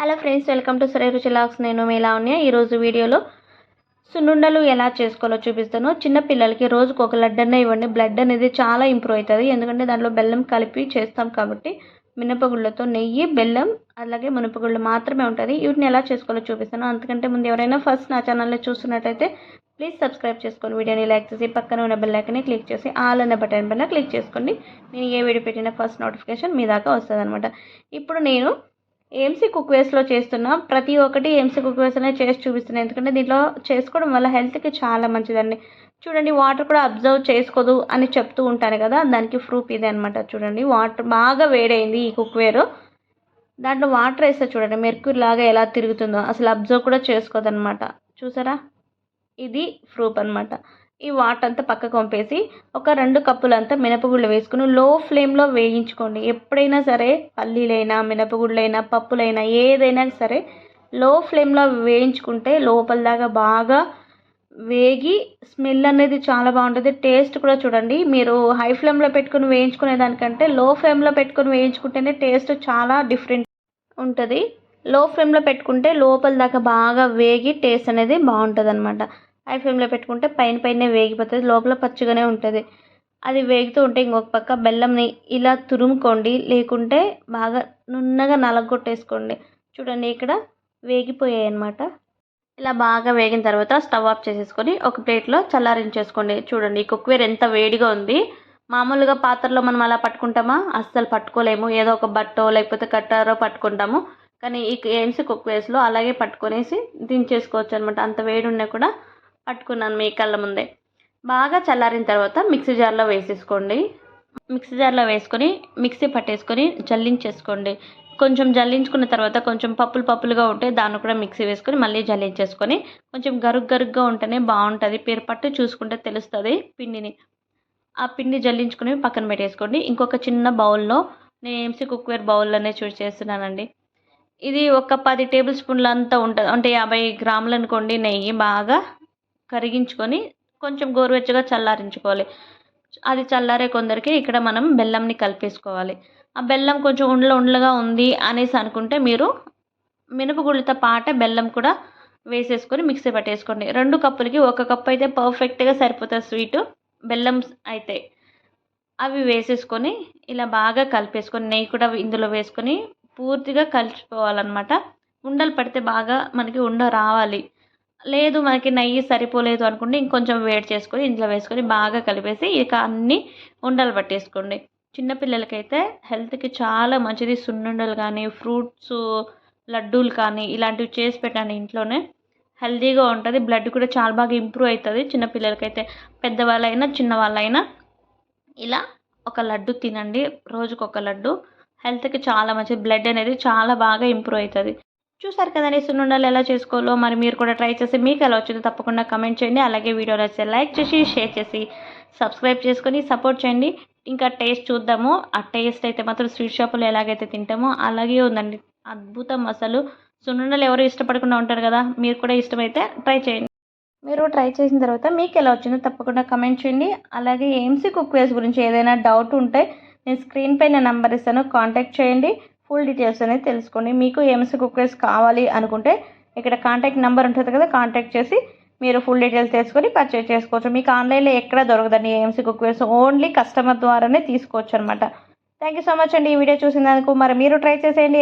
Hello friends welcome to సరే రుచి లాక్స్. నేను మీలా ఉన్నా ఈరోజు వీడియోలో సున్నుండలు ఎలా చేసుకోవాలో చూపిస్తాను. చిన్న పిల్లలకి రోజుకు ఒక లడ్డు అన్న ఇవ్వండి. బ్లడ్ అనేది చాలా ఇంప్రూవ్ అవుతుంది. ఎందుకంటే దాంట్లో బెల్లం కలిపి చేస్తాం కాబట్టి మినపగుళ్ళతో నెయ్యి బెల్లం అలాగే మినపగుళ్ళు మాత్రమే ఉంటుంది. వీటిని ఎలా చేసుకోవాలో చూపిస్తాను. అందుకంటే ముందు ఎవరైనా ఫస్ట్ నా ఛానల్లో చూస్తున్నట్టయితే ప్లీజ్ సబ్స్క్రైబ్ చేసుకొని వీడియోని లైక్ చేసి పక్కన ఉన్న బెల్ ఐకన్ని క్లిక్ చేసి ఆల్ అన్న బటన్ పైన క్లిక్ చేసుకోండి. నేను ఏ వీడియో పెట్టినా ఫస్ట్ నోటిఫికేషన్ మీ దాకా వస్తుంది ఇప్పుడు నేను ఏమ్సీ కుక్ వేస్లో చేస్తున్నా. ప్రతి ఒక్కటి ఏమ్సీ కుక్ వేస్ అనేది చేసి చూపిస్తున్నాను ఎందుకంటే దీంట్లో చేసుకోవడం వల్ల హెల్త్కి చాలా మంచిదండి. చూడండి వాటర్ కూడా అబ్జర్వ్ చేసుకోదు అని చెప్తూ ఉంటాను కదా దానికి ప్రూఫ్ ఇదే అనమాట చూడండి వాటర్ బాగా వేడైంది ఈ కుక్ వేరు దాంట్లో వాటర్ వేస్తే చూడండి మెర్క్యూర్ లాగా ఎలా తిరుగుతుందో అసలు అబ్జర్వ్ కూడా చేసుకోదనమాట చూసారా? ఇది ప్రూఫ్ అనమాట ఈ వాటర్ అంతా పక్కకు పంపేసి ఒక రెండు కప్పులంతా మినపగుళ్ళు వేసుకుని లో ఫ్లేమ్లో వేయించుకోండి. ఎప్పుడైనా సరే పల్లీలైనా మినపగుళ్ళైనా పప్పులైనా ఏదైనా సరే లో ఫ్లేమ్లో వేయించుకుంటే లోపల దాకా బాగా వేగి స్మెల్ అనేది చాలా బాగుంటుంది. టేస్ట్ కూడా చూడండి. మీరు హై ఫ్లేమ్లో పెట్టుకుని వేయించుకునే దానికంటే లో ఫ్లేమ్లో పెట్టుకుని వేయించుకుంటేనే టేస్ట్ చాలా డిఫరెంట్ ఉంటుంది. లో ఫ్లేమ్లో పెట్టుకుంటే లోపల దాకా బాగా వేగి టేస్ట్ అనేది బాగుంటుంది అనమాట హై ఫ్లేమ్లో పెట్టుకుంటే పైన పైన వేగిపోతుంది లోపల పచ్చిగానే ఉంటుంది. అది వేగుతూ ఉంటే ఇంకొక పక్క బెల్లంని ఇలా తురుముకోండి లేకుంటే బాగా నున్నగా నలగొట్టేసుకోండి. చూడండి ఇక్కడ వేగిపోయాయి అనమాట ఇలా బాగా వేగిన తర్వాత స్టవ్ ఆఫ్ చేసేసుకొని ఒక ప్లేట్లో చల్లారించేసుకోండి. చూడండి ఈ కుక్వేర్ ఎంత వేడిగా ఉంది. మామూలుగా పాత్రలో మనం అలా పట్టుకుంటామా? అస్సలు పట్టుకోలేము. ఏదో ఒక బట్టో లేకపోతే కట్టారో పట్టుకుంటాము. కానీ ఈ ఏమ్స్ కుక్వేర్స్లో అలాగే పట్టుకొనేసి దించేసుకోవచ్చు అనమాట అంత వేడి ఉన్నా కూడా పట్టుకున్నాను మీ కళ్ళ ముందే. బాగా చల్లారిన తర్వాత మిక్సీ జార్లో వేసేసుకోండి. మిక్సీ జార్లో వేసుకొని మిక్సీ పట్టేసుకొని జల్లించేసుకోండి. కొంచెం జల్లించుకున్న తర్వాత కొంచెం పప్పులు పప్పులుగా ఉంటే దాన్ని కూడా మిక్సీ వేసుకొని మళ్ళీ జల్లించేసుకొని కొంచెం గరుగ్ గరుగ్గా ఉంటేనే బాగుంటుంది. పట్టు చూసుకుంటే తెలుస్తుంది పిండిని. ఆ పిండి జల్లించుకుని పక్కన పెట్టేసుకోండి. ఇంకొక చిన్న బౌల్లో నేను ఎంసీ కుక్వేర్ బౌల్లోనే చూసి చేస్తున్నానండి. ఇది ఒక పది టేబుల్ స్పూన్ల అంతా ఉంటుంది. అంటే యాభై గ్రాములు అనుకోండి నెయ్యి బాగా కరిగించుకొని కొంచెం గోరువెచ్చగా చల్లారించుకోవాలి. అది చల్లారే కొందరికి ఇక్కడ మనం బెల్లంని కలిపేసుకోవాలి. ఆ బెల్లం కొంచెం ఉండలు ఉండలుగా ఉంది అనేసి అనుకుంటే మీరు మినపగుళ్ళతో పాట బెల్లం కూడా వేసేసుకొని మిక్సీ పట్టేసుకోండి. రెండు కప్పులకి ఒక కప్పు అయితే పర్ఫెక్ట్గా సరిపోతుంది స్వీటు బెల్లం అయితే. అవి వేసేసుకొని ఇలా బాగా కలిపేసుకొని నెయ్యి కూడా ఇందులో వేసుకొని పూర్తిగా కలిసిపోవాలన్నమాట. ఉండలు పడితే బాగా మనకి ఉండ రావాలి. లేదు మనకి నెయ్యి సరిపోలేదు అనుకుంటే ఇంకొంచెం వేడి చేసుకొని ఇందులో వేసుకొని బాగా కలిపేసి ఇక అన్నీ ఉండలు పట్టేసుకోండి. చిన్నపిల్లలకైతే హెల్త్కి చాలా మంచిది. సున్నుండలు కానీ ఫ్రూట్స్ లడ్డూలు కానీ ఇలాంటివి చేసి పెట్టండి ఇంట్లోనే. హెల్తీగా ఉంటుంది. బ్లడ్ కూడా చాలా బాగా ఇంప్రూవ్ అవుతుంది. చిన్నపిల్లలకైతే పెద్దవాళ్ళైనా చిన్నవాళ్ళైనా ఇలా ఒక లడ్డు తినండి. రోజుకొక లడ్డు. హెల్త్కి చాలా మంచిది. బ్లడ్ అనేది చాలా బాగా ఇంప్రూవ్ అవుతుంది. చూసారు కదండి సున్నుండలు ఎలా చేసుకోవాలో? మరి మీరు కూడా ట్రై చేసి మీకు ఎలా వచ్చిందో తప్పకుండా కమెంట్ చేయండి. అలాగే వీడియో నచ్చితే లైక్ చేసి షేర్ చేసి సబ్స్క్రైబ్ చేసుకొని సపోర్ట్ చేయండి. ఇంకా టేస్ట్ చూద్దాము. ఆ టేస్ట్ అయితే మాత్రం స్వీట్ షాపులో ఎలాగైతే తింటామో అలాగే ఉందండి. అద్భుతం అసలు. సున్నుండలు ఎవరు ఇష్టపడకుండా ఉంటారు కదా మీరు కూడా ఇష్టమైతే ట్రై చేయండి. మీరు ట్రై చేసిన తర్వాత మీకు ఎలా వచ్చిందో తప్పకుండా కమెంట్ చేయండి. అలాగే ఏఎంసీ కుక్ వేస్ గురించి ఏదైనా డౌట్ ఉంటే నేను స్క్రీన్ పైన నెంబర్ ఇస్తాను కాంటాక్ట్ చేయండి. ఫుల్ డీటెయిల్స్ అనేది తెలుసుకోండి. మీకు ఏఎంసీ కుక్కర్స్ కావాలి అనుకుంటే ఇక్కడ కాంటాక్ట్ నెంబర్ ఉంటుంది కదా కాంటాక్ట్ చేసి మీరు ఫుల్ డీటెయిల్స్ తెలుసుకొని పర్చేజ్ చేసుకోవచ్చు. మీకు ఆన్లైన్లో ఎక్కడ దొరకదండి ఏఎంసీ కుక్కర్స్ ఓన్లీ కస్టమర్ ద్వారానే తీసుకోవచ్చు అనమాట థ్యాంక్ యూ సో మచ్ అండి ఈ వీడియో చూసినందుకు. మరి మీరు ట్రై చేసేయండి.